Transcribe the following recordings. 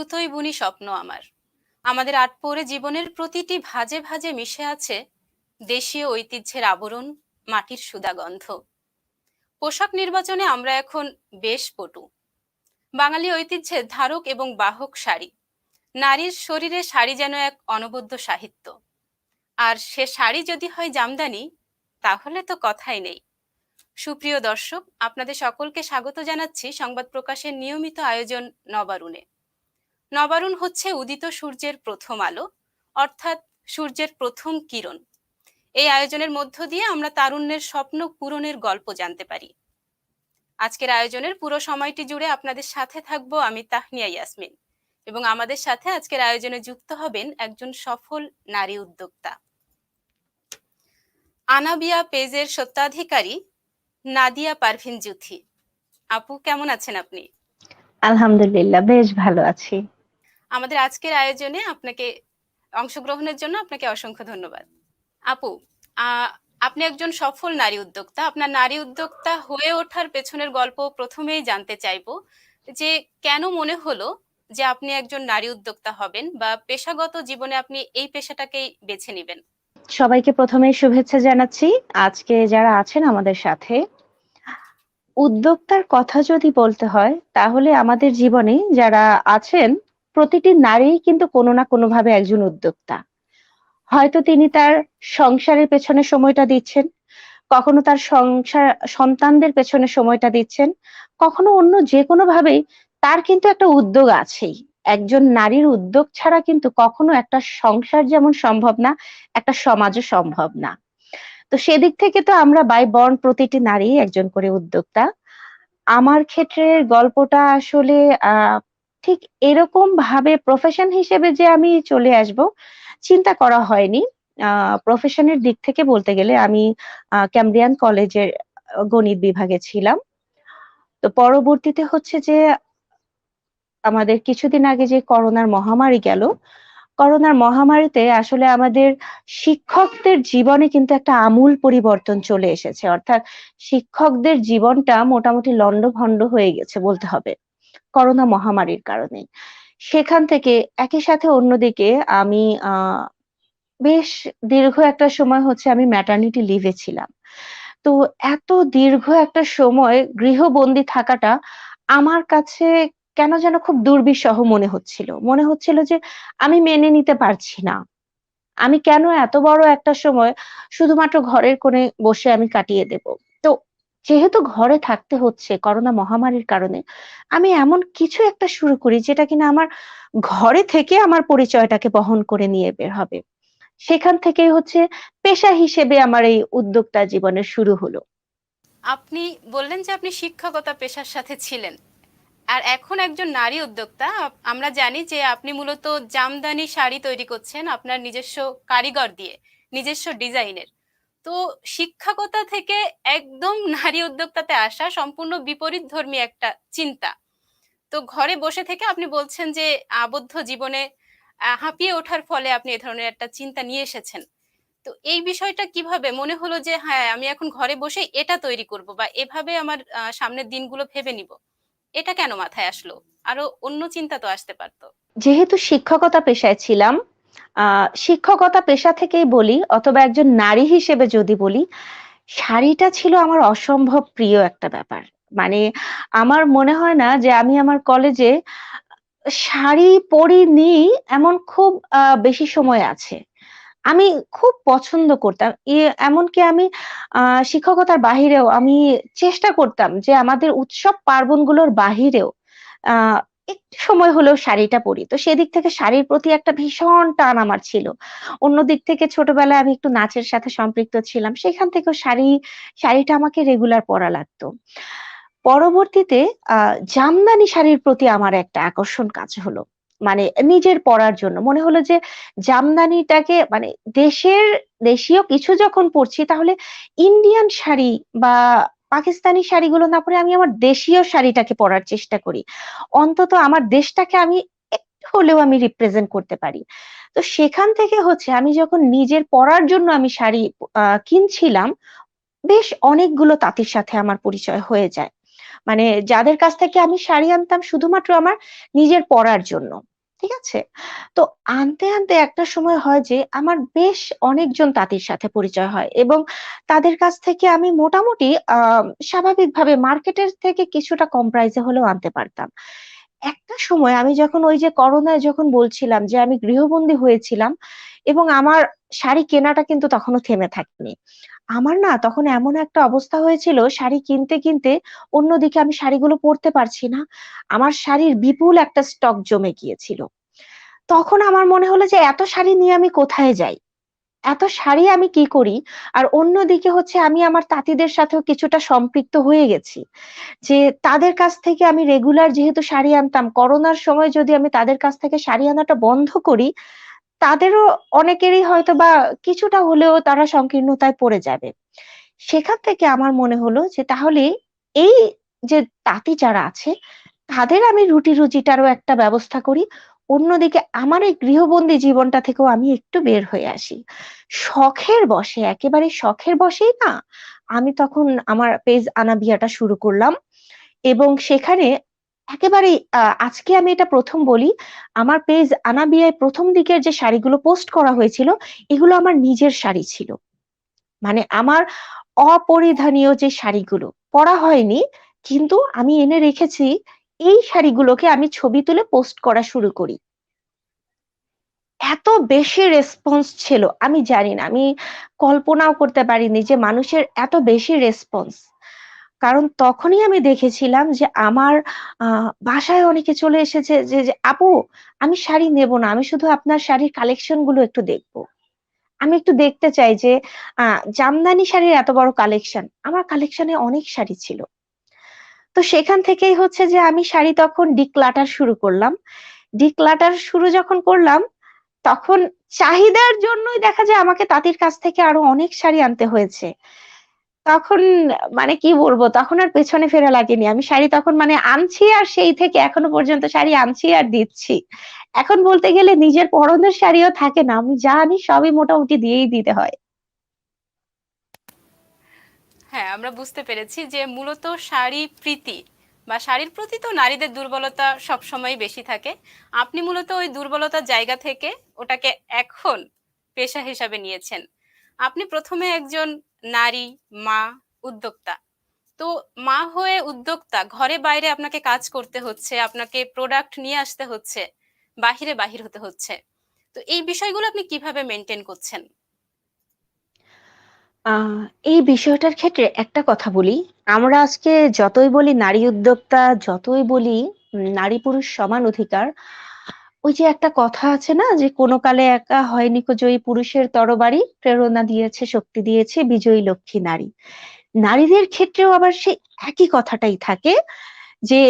সুতোই বুনি স্বপ্ন আমার। আমাদের আট পরে জীবনের প্রতিটি ভাজে ভাজে মিশে আছে দেশীয় ঐতিহ্যের আবরণ, মাটির সুদাগন্ধ। পোশাক নির্বাচনে আমরা এখন বেশ পটু। বাঙালি ঐতিহ্যের ধারক এবং বাহক শাড়ি। নারীর শরীরে শাড়ি যেন এক অনবদ্য সাহিত্য। আর সে শাড়ি যদি হয় জামদানি, তাহলে তো কথাই নেই। সুপ্রিয় দর্শক, আপনাদের সকলকে স্বাগত জানাচ্ছি সংবাদ প্রকাশের নিয়মিত আয়োজন নবারুণে। নবারুণ হচ্ছে উদিত সূর্যের প্রথম আলো, অর্থাৎ সূর্যের প্রথম কিরণ। এই আয়োজনের মধ্য দিয়ে আমরা তারুণ্যের স্বপ্ন পূরণের গল্প জানতে পারি। আজকের আয়োজনের পুরো সময়টি জুড়ে আপনাদের সাথে থাকব আমি তাহনিয়া ইয়াসমিন এবং আমাদের সাথে আজকের আয়োজনে যুক্ত হবেন একজন সফল নারী উদ্যোক্তা। আনাবিয়া পেজের সত্ত্বাধিকারী নাদিয়া পারভিন জুথি আপু, কেমন আছেন আপনি? আলহামদুলিল্লাহ, বেশ ভালো আছি। আমাদের আজকের আয়োজনে আপনাকে অংশগ্রহণের জন্য আপনাকে অসংখ্য ধন্যবাদ। আপু আপনি একজন সফল নারী উদ্যোক্তা। আপনার নারী উদ্যোক্তা হয়ে ওঠার পেছনের গল্প প্রথমেই জানতে চাইব যে কেন মনে হলো যে আপনি একজন নারী উদ্যোক্তা হবেন বা পেশাগত জীবনে আপনি এই পেশাটাকেই বেছে নেবেন? সবাইকে প্রথমে শুভেচ্ছা জানাচ্ছি। আজকে যারা আছেন আমাদের সাথে, উদ্যোক্তার কথা যদি বলতে হয়, তাহলে আমাদের জীবনে যারা আছেন প্রতিটি নারী কিন্তু কোনো না কোনো ভাবে একজন উদ্যোক্তা। হয়তো তিনি তার সংসারের পেছনে সময়টা দিচ্ছেন, কখনো তার সংসার, সন্তানদের পেছনে সময়টা দিচ্ছেন, কখনো অন্য যে কোনো ভাবেই তার কিন্তু একটা উদ্যোগ আছেই। একজন নারীর উদ্যোগ ছাড়া কিন্তু কখনো একটা সংসার যেমন সম্ভব না, একটা সমাজও সম্ভব না। তো সেদিক থেকে তো আমরা বাই বর্ণ প্রতিটি নারী একজন করে উদ্যোক্তা। আমার ক্ষেত্রে গল্পটা আসলে, আহ ঠিক এরকম ভাবে প্রফেশন হিসেবে যে আমি চলে আসব, চিন্তা করা হয়নি। প্রফেশনের দিক থেকে বলতে গেলে আমি ক্যামব্রিয়ান কলেজের গণিত বিভাগে ছিলাম। তো পরবর্তীতে হচ্ছে যে, আমাদের কিছুদিন আগে যে করোনার মহামারী গেল, করোনার মহামারীতে আসলে আমাদের শিক্ষকদের জীবনে কিন্তু একটা আমূল পরিবর্তন চলে এসেছে। অর্থাৎ শিক্ষকদের জীবনটা মোটামুটি লন্ডভন্ড হয়ে গেছে বলতে হবে। করোনা মহামারীর কারণে। সেখান থেকে একই সাথে অন্যদিকে আমি বেশ দীর্ঘ একটা সময় হচ্ছে আমি ম্যাটার্নিটি লিভে ছিলাম। তো এত দীর্ঘ একটা সময় গৃহবন্দী থাকাটা আমার কাছে কেন যেন খুব দুর্বিষহ মনে হচ্ছিল। মনে হচ্ছিল যে আমি মেনে নিতে পারছি না। আমি কেন এত বড় একটা সময় শুধুমাত্র ঘরের কোণে বসে আমি কাটিয়ে দেব? যেহেতু ঘরে থাকতে হচ্ছে করোনা মহামারীর কারণে, আমি এমন কিছু একটা শুরু করি যেটা কিনা আমার ঘরে থেকে আমার পরিচয়টাকে বহন করে নিয়ে বের হবে। সেখান থেকে হচ্ছে পেশা হিসেবে আমার এই উদ্যোক্তা জীবনের শুরু হলো। আপনি বললেন যে আপনি শিক্ষকতা পেশার সাথে ছিলেন। আর এখন একজন নারী উদ্যোক্তা আমরা জানি যে আপনি মূলত জামদানি শাড়ি তৈরি করছেন আপনার নিজস্ব কারিগর দিয়ে, নিজস্ব ডিজাইনের। তো শিক্ষকতা থেকে একদম নারী উদ্যোক্তাতে আসা সম্পূর্ণ বিপরীত ধর্মী একটা চিন্তা। তো ঘরে বসে থেকে আপনি বলছেন যে, আবদ্ধ জীবনে হাঁপিয়ে ওঠার ফলে আপনি এ ধরনের একটা চিন্তা নিয়ে এসেছেন। তো এই বিষয়টা কীভাবে? মনে হলো যে হ্যাঁ আমি এখন ঘরে বসে এটা তৈরি করব বা এভাবে আমার সামনের দিনগুলো ভেবে নিব। এটা কেন মাথায় আসলো? আরও অন্য চিন্তা তো আসতে পারতো। যেহেতু শিক্ষকতা পেশায় ছিলাম শিক্ষকতা পেশা থেকেই বলি, অথবা একজন নারী হিসেবে যদি বলি, শাড়িটা ছিল আমার অসম্ভব প্রিয় একটা ব্যাপার। মানে আমার মনে হয় না যে আমি আমার কলেজে শাড়ি পরি পরিনি এমন খুব বেশি সময় আছে। আমি খুব পছন্দ করতাম। এমনকি আমি শিক্ষকতার বাহিরেও আমি চেষ্টা করতাম যে আমাদের উৎসব পার্বণগুলোর বাহিরেও একটু সময় হলেও শাড়িটা পরি। তো সেদিক থেকে শাড়ির প্রতি একটা ভীষণ টান আমার ছিল। অন্য দিক থেকে ছোটবেলায় আমি একটু নাচের সাথে সম্পৃক্ত ছিলাম। সেখান থেকেও শাড়ি, শাড়িটা আমাকে রেগুলার পরা লাগতো। পরবর্তীতে আহ জামদানি শাড়ির প্রতি আমার একটা আকর্ষণ কাজ হলো। মানে নিজের পরার জন্য। মনে হলো যে জামদানিটাকে মানে দেশের, দেশীয় কিছু যখন পরছি, তাহলে ইন্ডিয়ান শাড়ি বা পাকিস্তানি শাড়িগুলো না পরে আমি আমার দেশীয় শাড়িটাকে পরার চেষ্টা করি। অন্তত আমার দেশটাকে আমি একটু হলেও আমি রিপ্রেজেন্ট করতে পারি। তো সেখান থেকে হচ্ছে আমি যখন নিজের পরার জন্য আমি শাড়ি কিনছিলাম, বেশ অনেকগুলো তাঁতির সাথে আমার পরিচয় হয়ে যায়। মানে যাদের কাছ থেকে আমি শাড়ি আনতাম শুধুমাত্র আমার নিজের পরার জন্য। ঠিক আছে? তো আনতে, আনতে একটা সময় হয় যে আমার বেশ অনেকজন তাঁতির সাথে পরিচয় হয় এবং তাদের কাছ থেকে আমি মোটামুটি স্বাভাবিকভাবে মার্কেটের থেকে কিছুটা কম প্রাইসে হলেও আনতে পারতাম। একটা সময় আমি যখন ওই যে করোনায় যখন বলছিলাম যে আমি গৃহবন্দী হয়েছিলাম এবং আমার শাড়ি কেনাটা কিন্তু তখনও থেমে থাকেনি। আমার না তখন এমন একটা অবস্থা হয়েছিল শাড়ি কিনতে, কিনতে অন্যদিকে আমি শাড়িগুলো পরতে পারছি না। আমার শাড়ির বিপুল একটা স্টক জমে গিয়েছিল। তখন আমার মনে হলো যে এত শাড়ি নিয়ে আমি কোথায় যাই? এত শাড়ি আমি কি করি? আর অন্যদিকে হচ্ছে আমি আমার তাঁতিদের সাথেও কিছুটা সম্পৃক্ত হয়ে গেছি। যে তাদের কাছ থেকে আমি রেগুলার যেহেতু শাড়ি আনতাম, করোনার সময় যদি আমি তাদের কাছ থেকে শাড়ি আনাটা বন্ধ করি, তাদেরও অনেকেরই হয়তো বা কিছুটা হলেও তারা সংকীর্ণতায় পড়ে যাবে। সেখান থেকে আমার মনে হলো যে তাহলে এই যে তাঁতি যারা আছে, তাদের আমি রুটি-রুজিটারও একটা ব্যবস্থা করি। অন্যদিকে আমার এই গৃহবন্দী জীবনটা থেকেও আমি একটু বের হয়ে আসি। শখের বশে, একেবারে শখের বশেই না আমি তখন আমার পেজ আনাবিয়াটা শুরু করলাম এবং সেখানে একেবারেই আ আজকে আমি এটা প্রথম বলি, আমার পেজ আনাবিয়ায় প্রথম দিকের যে শাড়িগুলো পোস্ট করা হয়েছিল, এগুলো আমার নিজের শাড়ি ছিল। মানে আমার অপরিধানীয় যে শাড়িগুলো, পরা হয়নি কিন্তু আমি এনে রেখেছি, এই শাড়িগুলোকে আমি ছবি তুলে পোস্ট করা শুরু করি। এত বেশি রেসপন্স ছিল আমি জানি না। আমি কল্পনাও করতে পারিনি যে মানুষের এত বেশি রেসপন্স। কারণ তখনই আমি দেখেছিলাম যে আমার বাসায় অনেকে চলে এসেছে যে, যে "আপু আমি শাড়ি নেব না। আমি শুধু আপনার শাড়ির কালেকশনগুলো একটু দেখব। আমি একটু দেখতে চাই যে জামদানি শাড়ির এত বড় কালেকশন।" আমার কালেকশন অনেক শাড়ি ছিল। তো সেখান থেকেই হচ্ছে যে আমি শাড়ি তখন ডিক্লাটার শুরু করলাম। ডিক্লাটার শুরু যখন করলাম, তখন চাহিদার জন্যই দেখা যায় আমাকে তাঁতির কাছ থেকে আরও অনেক শাড়ি আনতে হয়েছে। তখন মানে কি বলব? তখন আর পেছনে ফেরা লাগেনি। আমি শাড়ি তখন মানে আনছি আর সেই থেকে এখনও পর্যন্ত শাড়ি আনছি আর দিচ্ছি। এখন বলতে গেলে নিজের পরনের শাড়িও থাকে না। আমি যা আনি সবই মোটামুটি দিয়েই দিতে হয়। হ্যাঁ, আমরা বুঝতে পেরেছি যে মূলত শাড়ি প্রীতি বা শাড়ির প্রতি তো নারীদের দুর্বলতা সবসময়ই বেশি থাকে। আপনি মূলত ওই দুর্বলতার জায়গা থেকে ওটাকে এখন পেশা হিসাবে নিয়েছেন। আপনি প্রথমে একজন নারী, মা, উদ্যোক্তা। তো মা হয়ে উদ্যোক্তা, ঘরে বাইরে আপনাকে কাজ করতে হচ্ছে, আপনাকে প্রোডাক্ট নিয়ে আসতে হচ্ছে, বাহিরে বাহির হতে হচ্ছে। তো এই বিষয়গুলো আপনি কীভাবে মেইনটেইন করছেন? এই বিষয়টার ক্ষেত্রে একটা কথা বলি। আমরা আজকে যতই বলি নারী উদ্যোক্তা, যতই বলি নারী পুরুষ সমান অধিকার, ওই যে একটা কথা আছে না যে, "কোনো কালে একা হয়নি জয়ী পুরুষের তরবারি, প্রেরণা দিয়েছে শক্তি দিয়েছে বিজয়ী লক্ষ্মী নারী।" নারীদের ক্ষেত্রেও আবার সেই একই কথাটাই থাকে যে,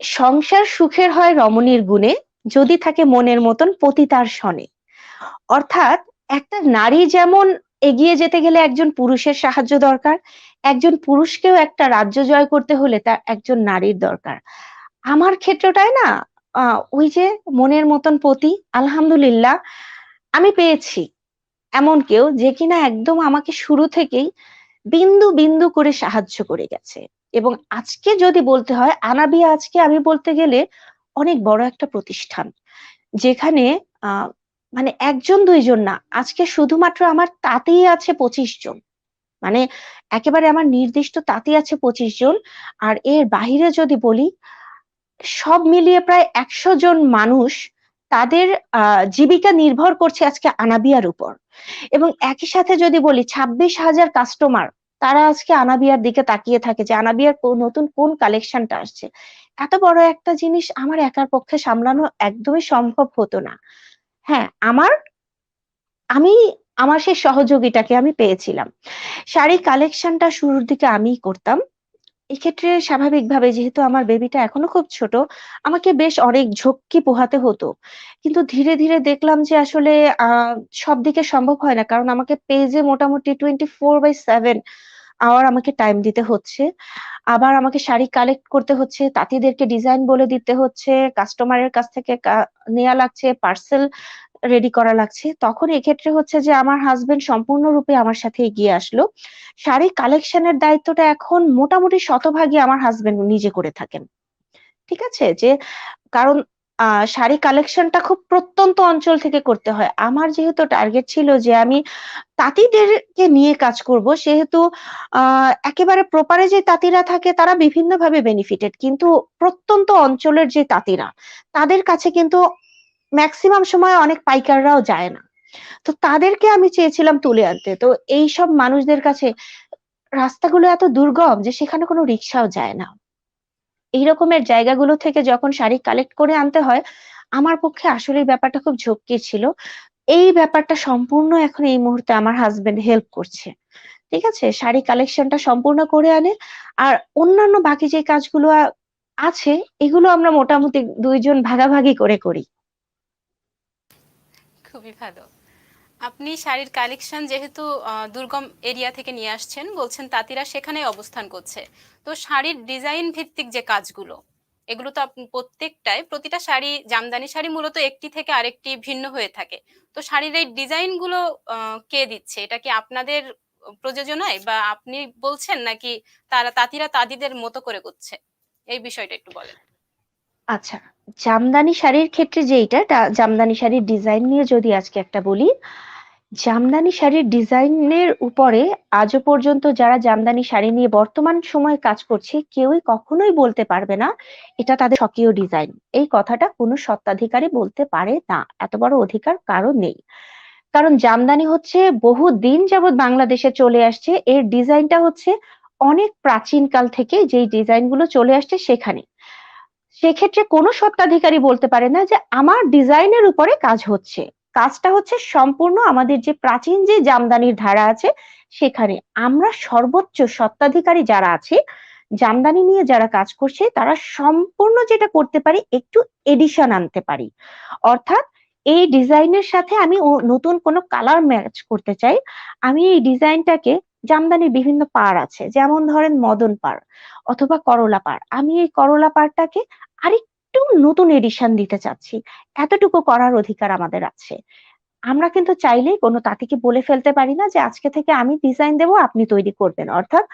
"সংসার সুখের হয় রমণীর গুণে, যদি থাকে মনের মতন পতি তার শনে।" অর্থাৎ একটা নারী যেমন এগিয়ে যেতে গেলে একজন পুরুষের সাহায্য দরকার, একজন পুরুষকেও একটা রাজ্য জয় করতে হলে তার একজন নারীর দরকার। আমার ক্ষেত্রটায় না ওই যে মনের মতন পতি আলহামদুলিল্লাহ আমি পেয়েছি। এমন কেউ যে কিনা একদম আমাকে শুরু থেকেই বিন্দু, বিন্দু করে সাহায্য করে গেছে। এবং আজকে যদি বলতে হয় আনাবিয়া আজকে আমি বলতে গেলে অনেক বড় একটা প্রতিষ্ঠান। যেখানে মানে একজন দুইজন না, আজকে শুধুমাত্র আমার তাঁতিই আছে ২৫ জন। মানে একেবারে আমার নির্দিষ্ট তাঁতি আছে ২৫ জন। আর এর বাহিরে যদি বলি, সব মিলিয়ে প্রায় ১০০ জন মানুষ তাদের জীবিকা নির্ভর করছে আজকে আনাবিয়ার উপর। এবং একই সাথে যদি বলি ২৬,০০০ কাস্টমার তারা আজকে আনাবিয়ার দিকে তাকিয়ে থাকে যে আনাবিয়ার নতুন কোন কালেকশনটা আসছে। এত বড় একটা জিনিস আমার একার পক্ষে সামলানো একদমই সম্ভব হতো না। হ্যাঁ, আমার আমি আমার সেই সহযোগীটাকে আমি পেয়েছিলাম। শাড়ি কালেকশনটা শুরুর দিকে আমিই করতাম। এক্ষেত্রে স্বাভাবিকভাবে যেহেতু আমার বেবিটা এখনও খুব ছোট, আমাকে বেশ অনেক ঝক্কি পোহাতে হতো। কিন্তু ধীরে, ধীরে দেখলাম যে আসলে আ সব দিকে সম্ভব হয় না। কারণ আমাকে পেজে মোটামুটি 24/7 আওয়ার আমাকে টাইম দিতে হচ্ছে। আবার আমাকে শাড়ি কালেক্ট করতে হচ্ছে, তাঁতিদেরকে ডিজাইন বলে দিতে হচ্ছে, কাস্টমারের কাছ থেকে নেয়া লাগছে, পার্সেল রেডি করা লাগছে। তখন এক্ষেত্রে হচ্ছে যে আমার হাজবেন্ড সম্পূর্ণরূপে আমার সাথে এগিয়ে আসলো। শাড়ি কালেকশন এর দায়িত্বটা এখন মোটামুটি শতভাগই আমার হাজবেন্ড নিজে করে থাকেন। ঠিক আছে? যে কারণ শাড়ি কালেকশনটা খুব প্রত্যন্ত অঞ্চল থেকে করতে হয় আমার যেহেতু টার্গেট ছিল যে আমি তাঁতিদেরকে নিয়ে কাজ করব, সেহেতু একেবারে প্রপারে যে তাঁতিরা থাকে তারা বিভিন্নভাবে বেনিফিটেড কিন্তু প্রত্যন্ত অঞ্চলের যে তাঁতিরা, তাদের কাছে কিন্তু ম্যাক্সিমাম সময় অনেক পাইকাররাও যায় না। তো তাদেরকে আমি চেয়েছিলাম তুলে আনতে। তো এই সব মানুষদের কাছে রাস্তাগুলো এত দুর্গম যে সেখানে কোনো রিক্সাও যায় না। এই রকমের জায়গাগুলো থেকে যখন শাড়ি কালেক্ট করে আনতে হয়, আমার পক্ষে আসলে ব্যাপারটা খুব ঝক্কি ছিল। এই ব্যাপারটা সম্পূর্ণ এখন এই মুহূর্তে আমার হাজবেন্ড হেল্প করছে। ঠিক আছে? শাড়ি কালেকশনটা সম্পূর্ণ করে আনে। আর অন্যান্য বাকি যে কাজগুলো আছে, এগুলো আমরা মোটামুটি দুইজন ভাগাভাগি করে করি। খুবই ভালো। আপনি শাড়ির কালেকশন যেহেতু দুর্গম এরিয়া থেকে নিয়ে আসছেন, বলছেন তাঁতিরা সেখানেই অবস্থান করছে। তো শাড়ির ডিজাইন ভিত্তিক যে কাজগুলো, এগুলো তো আপনি প্রত্যেকটাই, প্রতিটা শাড়ি, জামদানি শাড়ি মূলত একটি থেকে আরেকটি ভিন্ন হয়ে থাকে। তো শাড়ির এই ডিজাইনগুলো কে দিচ্ছে? এটা কি আপনাদের প্রযোজনায় বা আপনি বলছেন নাকি তারা, তাঁতিরা তাঁতিদের মতো করে করছে? এই বিষয়টা একটু বলেন। আচ্ছা জামদানি শাড়ির ক্ষেত্রে যেইটা টা- জামদানি শাড়ির ডিজাইন নিয়ে যদি আজকে একটা বলি, জামদানি শাড়ির ডিজাইনের উপরে আজও পর্যন্ত যারা জামদানি শাড়ি নিয়ে বর্তমান সময়ে কাজ করছে, কেউই কখনোই বলতে পারবে না, এটা তাদের স্বকীয় ডিজাইন। এই কথাটা কোনো স্বত্বাধিকারী বলতে পারে না, এত বড় অধিকার কারও নেই। কারণ জামদানি হচ্ছে বহু দিন যাবৎ বাংলাদেশে চলে আসছে, এর ডিজাইনটা হচ্ছে অনেক প্রাচীন কাল থেকে যেই ডিজাইনগুলো চলে আসছে সেখানে। সেক্ষেত্রে কোনো স্বত্বাধিকারী বলতে পারে না যে আমার ডিজাইনের উপরে কাজ হচ্ছে। কাজটা হচ্ছে সম্পূর্ণ আমাদের যে প্রাচীন যে জামদানির ধারা আছে, সেখানে আমরা সর্বোচ্চ স্বত্বাধিকারী যারা আছে, জামদানি নিয়ে যারা কাজ করছে, তারা সম্পূর্ণ যেটা করতে পারি, একটু এডিশন আনতে পারি। অর্থাৎ এই ডিজাইনের সাথে আমি নতুন কোনো কালার ম্যাচ করতে চাই। আমি এই ডিজাইনটাকে জামদানির বিভিন্ন পার আছে। যেমন ধরেন মদন পাড় অথবা করলা পাড়। আমি এই করলা পাড়টাকে আরেকটু নতুন এডিশন দিতে চাচ্ছি। এতটুকু করার অধিকার আমাদের আছে। আমরা কিন্তু চাইলেই কোনো তাঁতিকে বলে ফেলতে পারি না যে, আজকে থেকে আমি ডিজাইন দেবো, আপনি তৈরি করবেন। অর্থাৎ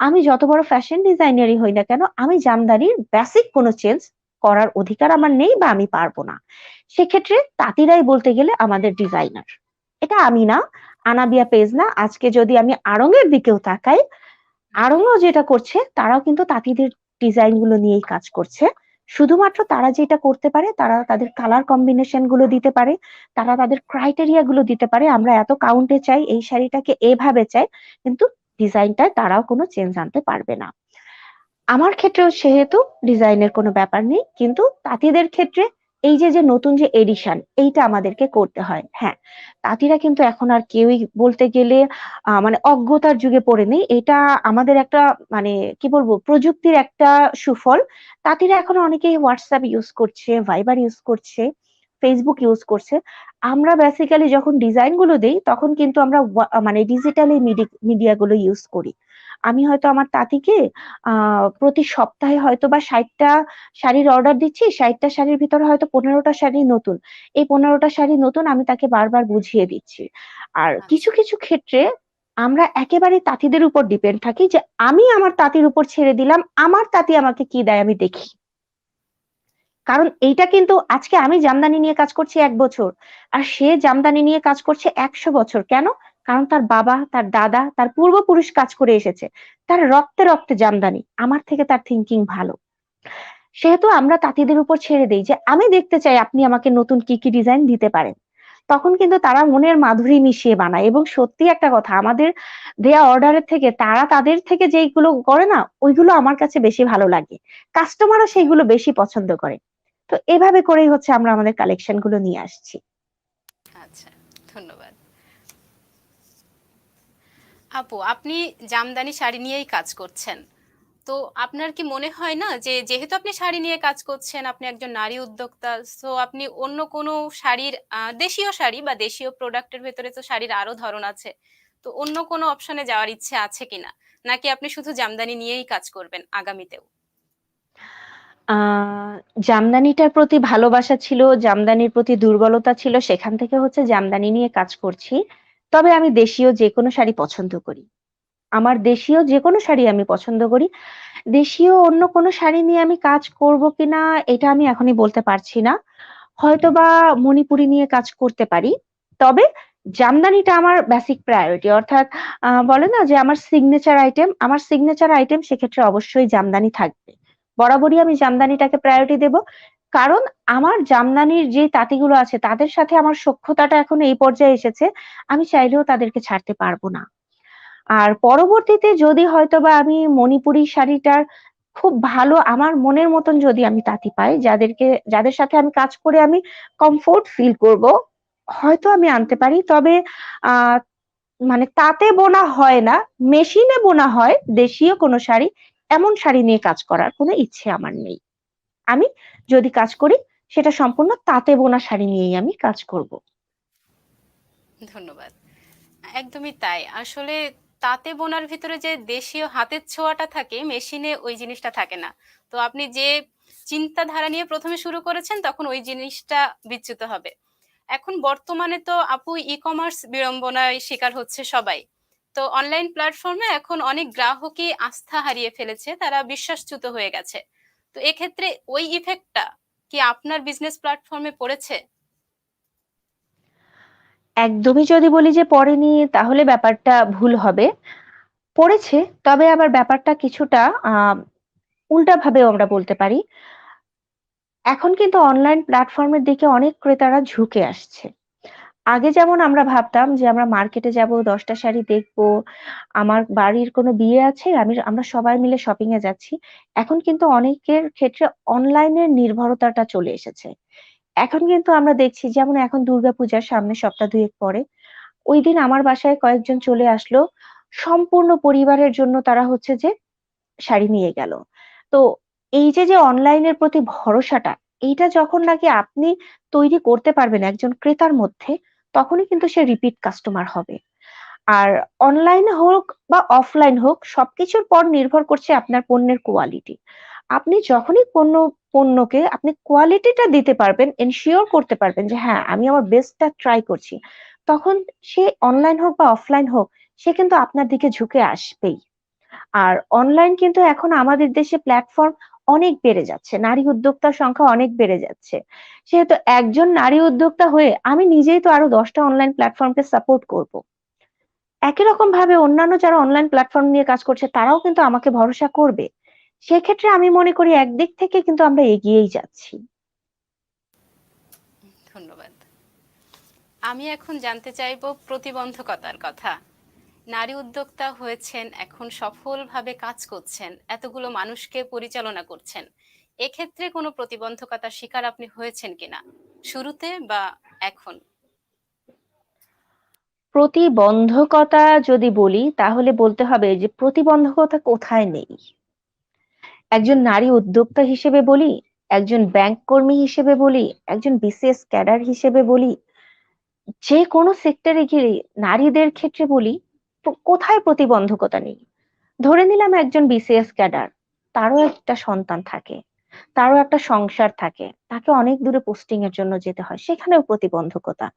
আমি যত বড় ফ্যাশন ডিজাইনারই হই না কেন, আমি জামদানির বেসিক কোনো চেঞ্জ করার অধিকার আমার নেই বা আমি পারব না। সেক্ষেত্রে তাঁতিরাই বলতে গেলে আমাদের ডিজাইনার এটা আমি না আনাবিয়া পেজ না আজকে যদি আমি আড়ং-এর দিকেও তাকাই আড়ংও যেটা করছে, তারাও কিন্তু তাঁতিদের ডিজাইনগুলো নিয়েই কাজ করছে। শুধুমাত্র তারা যেটা করতে পারে, তারা তাদের কালার কম্বিনেশনগুলো দিতে পারে, তারা তাদের ক্রাইটেরিয়া গুলো দিতে পারে। আমরা এত কাউন্টে চাই, এই শাড়িটাকে এভাবে চাই, কিন্তু ডিজাইনটায় তারাও কোনো চেঞ্জ আনতে পারবে না। আমার ক্ষেত্রেও সেহেতু ডিজাইনের কোনো ব্যাপার নেই, কিন্তু তাঁতিদের ক্ষেত্রে এই যে যে নতুন যে এডিশন এইটা আমাদেরকে করতে হয়। হ্যাঁ তাঁতিরা কিন্তু এখন আর কেউই বলতে গেলে মানে অজ্ঞতার যুগে পড়ে নেই। এটা আমাদের একটা মানে কি বলব, প্রযুক্তির একটা সুফল। তাঁতিরা এখন অনেকেই হোয়াটসঅ্যাপ ইউজ করছে ভাইবার ইউজ করছে ফেসবুক ইউজ করছে। আমরা বেসিক্যালি যখন ডিজাইনগুলো দিই, তখন কিন্তু আমরা মানে ডিজিটালি মিডিয়া গুলো ইউজ করি। আমি হয়তো আমার তাঁতিকে প্রতি সপ্তাহে হয়তো বা ষাটটা শাড়ির অর্ডার দিচ্ছি ষাটটা শাড়ির ভিতরে হয়তো পনেরোটা শাড়ি নতুন। এই পনেরোটা শাড়ি নতুন আমি তাকে বারবার বুঝিয়ে দিচ্ছি। আর কিছু কিছু ক্ষেত্রে আমরা একেবারে তাঁতিদের উপর ডিপেন্ড থাকি যে আমি আমার তাঁতির উপর ছেড়ে দিলাম আমার তাঁতি আমাকে কি দেয় আমি দেখি। কারণ এইটা কিন্তু আজকে আমি জামদানি নিয়ে কাজ করছি এক বছর আর সে জামদানি নিয়ে কাজ করছে একশো বছর। কেন? কারণ তার বাবা, তার দাদা, তার পূর্বপুরুষ কাজ করে এসেছে। তার রক্তে রক্তে জামদানি। আমার থেকে তার থিঙ্কিং ভালো। সেহেতু আমরা তাঁতিদের উপর ছেড়ে দেই যে, আমি দেখতে চাই আপনি আমাকে নতুন কি কি ডিজাইন দিতে পারেন। তখন কিন্তু তারা মনের মাধুরী মিশিয়ে বানায় এবং সত্যি একটা কথা, আমাদের দেয়া অর্ডারের থেকে, তারা তাদের থেকে যেইগুলো করে না, ওইগুলো আমার কাছে বেশি ভালো লাগে। কাস্টমারও সেইগুলো বেশি পছন্দ করে। তো এভাবে করেই হচ্ছে আমরা আমাদের কালেকশনগুলো নিয়ে আসছি। আচ্ছা ধন্যবাদ। আপু, আপনি জামদানি শাড়ি নিয়েই কাজ করছেন। তো আপনার কি মনে হয় না যে যেহেতু আপনি শাড়ি নিয়ে কাজ করছেন, আপনি একজন নারী উদ্যোক্তা তো আপনি অন্য কোনো শাড়ির দেশীয় শাড়ি বা দেশীয় প্রোডাক্টের ভেতরে তো শাড়ির আরও ধরন আছে, তো অন্য কোনো অপশনে যাওয়ার ইচ্ছে আছে কিনা? নাকি আপনি শুধু জামদানি নিয়েই কাজ করবেন আগামীতেও? আহ জামদানিটার প্রতি ভালোবাসা ছিল, জামদানির প্রতি দুর্বলতা ছিল, সেখান থেকে হচ্ছে জামদানি নিয়ে কাজ করছি। তবে আমি দেশীয় যে কোনো শাড়ি পছন্দ করি আমার দেশীয় যে কোনো শাড়ি আমি পছন্দ করি দেশীয় অন্য কোনো শাড়ি নিয়ে আমি কাজ করব কিনা এটা আমি এখনই বলতে পারছি না। হয়তোবা মণিপুরি নিয়ে কাজ করতে পারি। তবে জামদানিটা আমার বেসিক প্রায়োরিটি অর্থাৎ বলে না যে আমার সিগনেচার আইটেম, আমার সিগনেচার আইটেম সেক্ষেত্রে অবশ্যই জামদানি থাকবে। বরাবরই আমি জামদানিটাকে প্রায়োরিটি দেব। কারণ আমার জামদানির যে তাঁতিগুলো আছে তাদের সাথে আমার সখ্যতাটা এখন এই পর্যায়ে এসেছে, আমি চাইলেও তাদেরকে ছাড়তে পারব না। আর পরবর্তীতে যদি হয়তোবা আমি মণিপুরি শাড়িটার খুব ভালো আমার মনের মতন যদি আমি তাঁতি পাই, যাদেরকে যাদের সাথে আমি কাজ করে আমি কমফোর্ট ফিল করব, হয়তো আমি আনতে পারি। তবে মানে তাঁতে বোনা হয় না, মেশিনে বোনা হয় দেশীয় কোনো শাড়ি, এমন শাড়ি নিয়ে কাজ করার কোনো ইচ্ছে আমার নেই। আমি যদি কাজ করি সেটা সম্পূর্ণ তাঁতে বোনা শাড়ি নিয়েই আমি কাজ করব। ধন্যবাদ। একদমই তাই। আসলে তাঁতে বোনার ভিতরে যে দেশীয় হাতের ছোঁয়াটা থাকে, মেশিনে ওই জিনিসটা থাকে না। তো আপনি যে চিন্তাধারা নিয়ে প্রথমে শুরু করেছেন, তখন ওই জিনিসটা বিচ্যুত হবে। এখন বর্তমানে তো আপু ই-কমার্স বিড়ম্বনায় শিকার হচ্ছে সবাই। তো অনলাইন প্ল্যাটফর্মে এখন অনেক গ্রাহকই আস্থা হারিয়ে ফেলেছে, তারা বিশ্বাসচ্যুত হয়ে গেছে। তো এক্ষেত্রে ওই ইফেক্টটা কি আপনার বিজনেস প্ল্যাটফর্মে পড়েছে? একদমই যদি বলি যে পড়েনি তাহলে ব্যাপারটা ভুল হবে। পড়েছে, তবে আবার ব্যাপারটা কিছুটা উল্টাভাবেও আমরা বলতে পারি। এখন কিন্তু অনলাইন প্ল্যাটফর্মের দিকে অনেক ক্রেতারা ঝুঁকে আসছে। আগে যেমন আমরা ভাবতাম যে আমরা মার্কেটে যাব দশটা শাড়ি দেখব, আমার বাড়ির কোনো বিয়ে আছে, আমি আমরা সবাই মিলে শপিং এ যাচ্ছি। এখন কিন্তু অনেকের ক্ষেত্রে অনলাইনের নির্ভরতাটা চলে এসেছে। এখন কিন্তু আমরা দেখছি যেমন এখন দুর্গাপূজা সামনে সপ্তাহ ২ এক পরে। ঐদিন আমার বাসায় কয়েকজন চলে আসলো। সম্পূর্ণ পরিবারের জন্য তারা হচ্ছে যে শাড়ি নিয়ে গেল। তো এই যে, যে অনলাইনের প্রতি ভরসাটা, এইটা যখন নাকি আপনি তৈরি করতে পারবেন একজন ক্রেতার মধ্যে, তখনই কিন্তু সে রিপিট কাস্টমার হবে। আর অনলাইন হোক বা অফলাইন হোক সবকিছুর পর নির্ভর করছে আপনার পণ্যের কোয়ালিটি। আপনি যখনই পণ্য পণ্যকে আপনি কোয়ালিটিটা দিতে পারবেন, এনশিওর করতে পারবেন যে হ্যাঁ, আমি আমার বেস্টটা ট্রাই করছি। তখন সে অনলাইন হোক বা অফলাইন হোক, সে কিন্তু আপনার দিকে ঝুঁকে আসবেই। আর অনলাইন কিন্তু এখন আমাদের দেশে প্ল্যাটফর্ম অনেক বেড়ে যাচ্ছে। নারী উদ্যোক্তার সংখ্যা অনেক বেড়ে যাচ্ছে। সেহেতু একজন নারী উদ্যোক্তা হয়ে আমি নিজেই তো আরও দশটা অনলাইন প্ল্যাটফর্মকে সাপোর্ট করব। একই রকমভাবে অন্যান্য যারা অনলাইন প্ল্যাটফর্ম নিয়ে কাজ করছে, তারাও কিন্তু আমাকে ভরসা করবে। সেক্ষেত্রে আমি মনে করি একদিক থেকে কিন্তু আমরা এগিয়েই যাচ্ছি। ধন্যবাদ। আমি এখন জানতে চাইব প্রতিবন্ধকতার কথা। নারী উদ্যোক্তা হয়েছেন, এখন সফলভাবে কাজ করছেন, এতগুলো মানুষকে পরিচালনা করছেন। এক্ষেত্রে কোনো প্রতিবন্ধকতার শিকার আপনি হয়েছেন কিনা? শুরুতে বা এখন? প্রতিবন্ধকতা যদি বলি তাহলে বলতে হবে যে প্রতিবন্ধকতা কোথায় নেই? একজন নারী উদ্যোক্তা হিসেবে বলি, একজন ব্যাংক কর্মী হিসেবে বলি, একজন বিসিএস ক্যাডার হিসেবে বলি, যেকোনো সেক্টরে গেলে নারীদের ক্ষেত্রে বলি, কোথায় প্রতিবন্ধকতা নেই? ধরে নিলাম একজন বিসিএস ক্যাডার, তারও একটা সন্তান থাকে, তারও একটা সংসার থাকে, তাকে অনেক দূরে পোস্টিং এর জন্য যেতে হয়, সেখানেও প্রতিবন্ধকতা।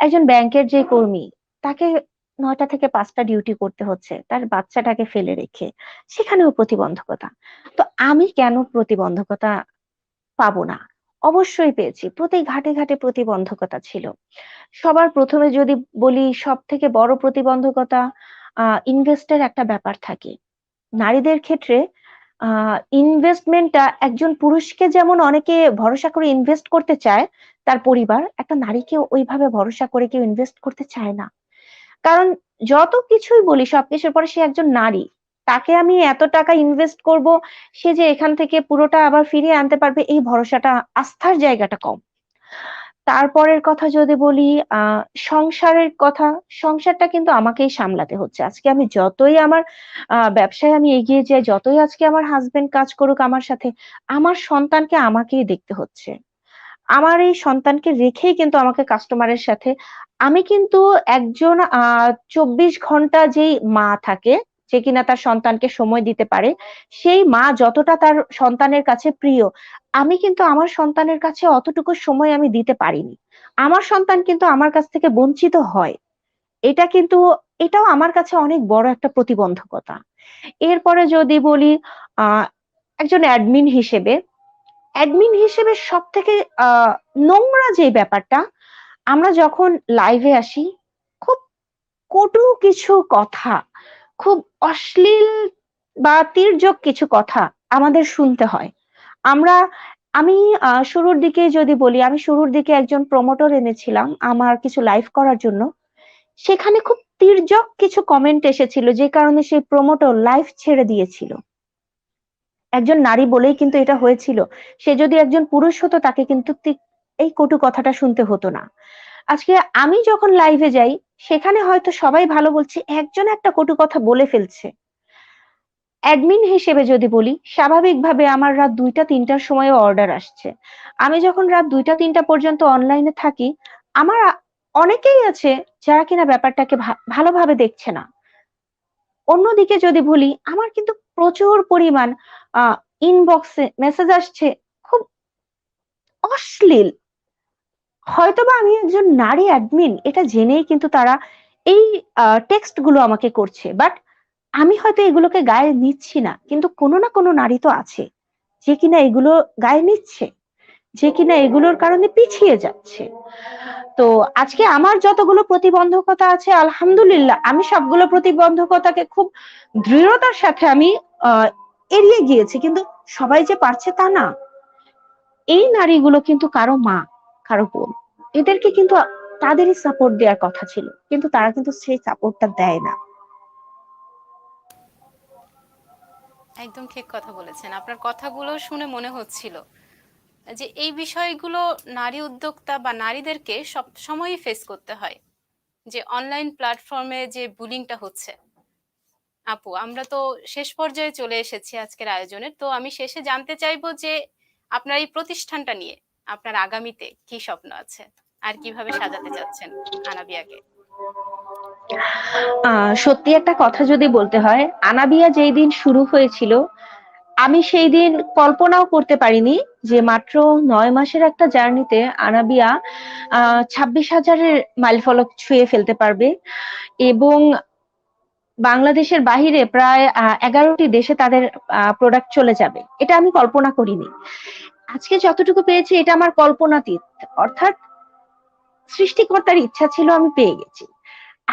একজন ব্যাংকের যে কর্মী, তাকে নয়টা থেকে পাঁচটা ডিউটি করতে হচ্ছে, তার বাচ্চাটাকে ফেলে রেখে, সেখানেও প্রতিবন্ধকতা। তো আমি কেন প্রতিবন্ধকতা পাবো না? অবশ্যই পেয়েছি। প্রতি ঘাটে, ঘাটে প্রতিবন্ধকতা ছিল। সবার প্রথমে যদি বলি সব থেকে বড় প্রতিবন্ধকতা আ ইনভেস্ট একটা ব্যাপার থাকে। নারীদের ক্ষেত্রে ইনভেস্টমেন্টটা একজন পুরুষকে যেমন অনেকে ভরসা করে ইনভেস্ট করতে চায়, তার পরিবার, একটা নারীকেও ওইভাবে ভরসা করে কেউ ইনভেস্ট করতে চায় না। কারণ যত কিছুই বলি সবকিছুর পরে সে একজন নারী। তাকে আমি এত টাকা ইনভেস্ট করব, সে যে এখান থেকে পুরোটা আবার ফিরিয়ে আনতে পারবে এই ভরসাটা আস্থার জায়গাটা কম। তারপরের কথা যদি বলি সংসারের কথা, সংসারটা কিন্তু আমাকেই সামলাতে হচ্ছে। আজকে আমি যতই আমার ব্যবসায় আমি এগিয়ে যাই, যতই আজকে আমার হাজবেন্ড কাজ করুক আমার সাথে, আমার সন্তানকে আমাকেই দেখতে হচ্ছে। আমার এই সন্তানকে রেখেই কিন্তু আমাকে কাস্টমারের সাথে আমি কিন্তু একজন আ ২৪ ঘণ্টা যেই মা থাকে, যে কিনা তার সন্তানকে সময় দিতে পারে, সেই মা যতটা তার সন্তানের কাছে প্রিয়, আমি কিন্তু আমার সন্তানের কাছে অতটুকু সময় আমি দিতে পারিনি। আমার সন্তান কিন্তু আমার কাছ থেকে বঞ্চিত হয়। এটা কিন্তু এটাও আমার কাছে অনেক বড় একটা প্রতিবন্ধকতা। এরপরে যদি বলি একজন অ্যাডমিন হিসেবে অ্যাডমিন হিসেবে সব থেকে আহ নোংরা যে ব্যাপারটা আমরা যখন লাইভে আসি খুব কটু কিছু কথা খুব অশ্লীল বা তির্যক কিছু কথা আমাদের শুনতে হয়। আমরা, আমি শুরুর দিকে যদি বলি, আমি শুরুর দিকে একজন প্রমোটর এনেছিলাম আমার কিছু লাইভ করার জন্য। সেখানে খুব তির্যক কিছু কমেন্ট এসেছিল যে কারণে সেই প্রমোটর লাইভ ছেড়ে দিয়েছিল। একজন নারী বলেই কিন্তু এটা হয়েছিল। সে যদি একজন পুরুষ হতো তাকে কিন্তু এই কটু কথাটা শুনতে হতো না। আজকে আমি যখন লাইভে যাই, সেখানে হয়তো সবাই ভালো বলছে, একজন একটা কটু কথা বলে ফেলছে। অ্যাডমিন হিসেবে যদি বলি, স্বাভাবিকভাবে আমার রাত দুইটা, তিনটার সময় অর্ডার আসছে। আমি যখন রাত দুইটা, তিনটা পর্যন্ত অনলাইনে থাকি, আমার অনেকেই আছে যারা কিনা ব্যাপারটাকে ভালোভাবে দেখছে না। অন্যদিকে যদি বলি, আমার কিন্তু প্রচুর পরিমাণ ইনবক্সে মেসেজ আসছে, খুব অশ্লীল। হয়তোবা আমি একজন নারী অ্যাডমিন এটা জেনেই কিন্তু তারা এই টেক্সটগুলো আমাকে করছে। বাট আমি হয়তো এগুলোকে গায়ে নিচ্ছি না, কিন্তু কোনো না কোনো নারী তো আছে, যে কিনা এগুলো গায়ে নিচ্ছে, যে কিনা এগুলোর কারণে পিছিয়ে যাচ্ছে। তো আজকে আমার যতগুলো প্রতিবন্ধকতা আছে, আলহামদুলিল্লাহ, আমি সবগুলো প্রতিবন্ধকতাকে খুব দৃঢ়তার সাথে আমি এড়িয়ে গিয়েছি, কিন্তু সবাই যে পারছে তা না। এই নারীগুলো কিন্তু কারও মা কারও বোন। এদেরকে কিন্তু তাদেরই সাপোর্ট দেওয়ার কথা ছিল, কিন্তু তারা কিন্তু সেই সাপোর্টটা দেয় না। একদম ঠিক কথা বলেছেন। আপনার কথাগুলো শুনে মনে হচ্ছিল যে এই বিষয়গুলো নারী উদ্যোক্তা বা নারীদেরকে সব সময়ই ফেস করতে হয়, যে অনলাইন প্ল্যাটফর্মে যে বুলিংটা হচ্ছে। আপু, আমরা তো শেষ পর্যায়ে চলে এসেছি আজকের আয়োজনের। তো আমি শেষে জানতে চাইব যে আপনার এই প্রতিষ্ঠানটা নিয়ে আপনার আগামীতে কি স্বপ্ন আছে? আর কীভাবে সাজাতে চাচ্ছেন আনাবিয়াকে? সত্যি একটা কথা যদি বলতে হয়, আনাবিয়া যেই দিন শুরু হয়েছিল, আমি সেই দিন কল্পনাও করতে পারিনি যে মাত্র নয় মাসের একটা জার্নিতে আনাবিয়া ছাব্বিশ হাজারের মাইলফলক ছুঁয়ে ফেলতে পারবে এবং বাংলাদেশের বাহিরে প্রায় এগারোটি দেশে তাদের প্রোডাক্ট চলে যাবে। এটা আমি কল্পনা করিনি। আজকে যতটুকু পেয়েছি, এটা আমার কল্পনাতীত। অর্থাৎ সৃষ্টিকর্তার ইচ্ছা ছিল আমি পেয়ে গেছি।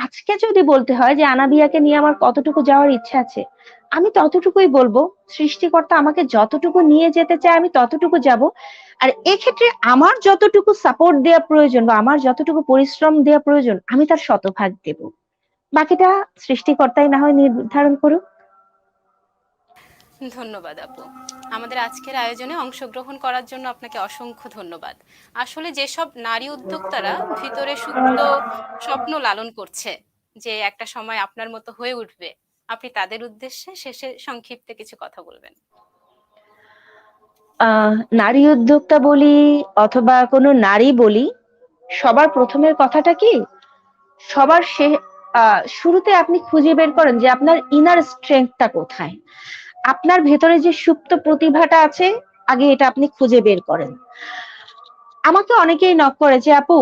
আজকে যদি বলতে হয় যে আনাবিয়াকে নিয়ে আমার কতটুকু যাওয়ার ইচ্ছা আছে, আমি ততটুকুই বলব, সৃষ্টিকর্তা আমাকে যতটুকু নিয়ে যেতে চায় আমি ততটুকু যাব। আর এক্ষেত্রে আমার যতটুকু সাপোর্ট দেওয়া প্রয়োজন বা আমার যতটুকু পরিশ্রম দেওয়া প্রয়োজন, আমি তার শতভাগ দেব। বাকিটা সৃষ্টিকর্তাই না হয় নির্ধারণ করুক। ধন্যবাদ, আপু। আমাদের আজকের আয়োজনে অংশগ্রহণ করার জন্য আপনাকে অসংখ্য ধন্যবাদ। আসলে যেসব নারী উদ্যোক্তারা ভিতরে সুপ্ত স্বপ্ন লালন করছে, যে একটা সময় আপনার মতো হয়ে উঠবে, আপনি তাদের উদ্দেশ্যে শেষে সংক্ষিপ্তে কিছু কথা বলবেন। নারী উদ্যোক্তা বলি অথবা কোনো নারী বলি, সবার প্রথমের কথাটা কি? সবার শুরুতে আপনি খুঁজে বের করেন যে আপনার ইনার স্ট্রেংথটা কোথায়। আপনার ভেতরে যে সুপ্ত প্রতিভাটা আছে, আগে এটা আপনি খুঁজে বের করেন। আমাকে অনেকেই নক করে যে, আপু,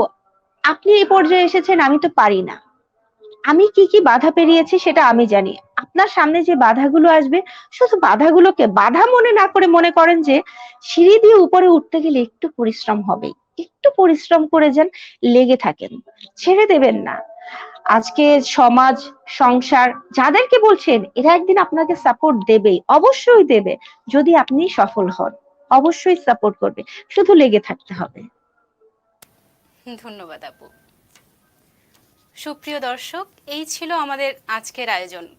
আপনি এই পর্যায়ে এসেছেন, আমি তো পারি না। আমি কি কি বাধা পেরিয়েছি সেটা আমি জানি। আপনার সামনে যে বাধাগুলো আসবে, শুধু বাধাগুলোকে বাধা মনে না করে মনে করেন যে, সিঁড়ি দিয়ে উপরে উঠতে গেলে একটু পরিশ্রম হবে একটু পরিশ্রম করে যান লেগে থাকেন। ছেড়ে দেবেন না। আজকে সমাজ, সংসার যাদেরকে বলছেন, এরা একদিন আপনাকে সাপোর্ট দেবেই, অবশ্যই দেবে। যদি আপনি সফল হন, অবশ্যই সাপোর্ট করবে। শুধু লেগে থাকতে হবে। ধন্যবাদ আপু। সুপ্রিয় দর্শক, এই ছিল আমাদের আজকের আয়োজন।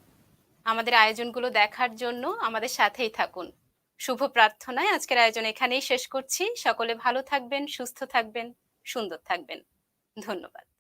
আমাদের আয়োজনগুলো দেখার জন্য আমাদের সাথেই থাকুন। শুভ প্রার্থনায় আজকের আয়োজন এখানেই শেষ করছি। সকলে ভালো থাকবেন, সুস্থ থাকবেন, সুন্দর থাকবেন। ধন্যবাদ।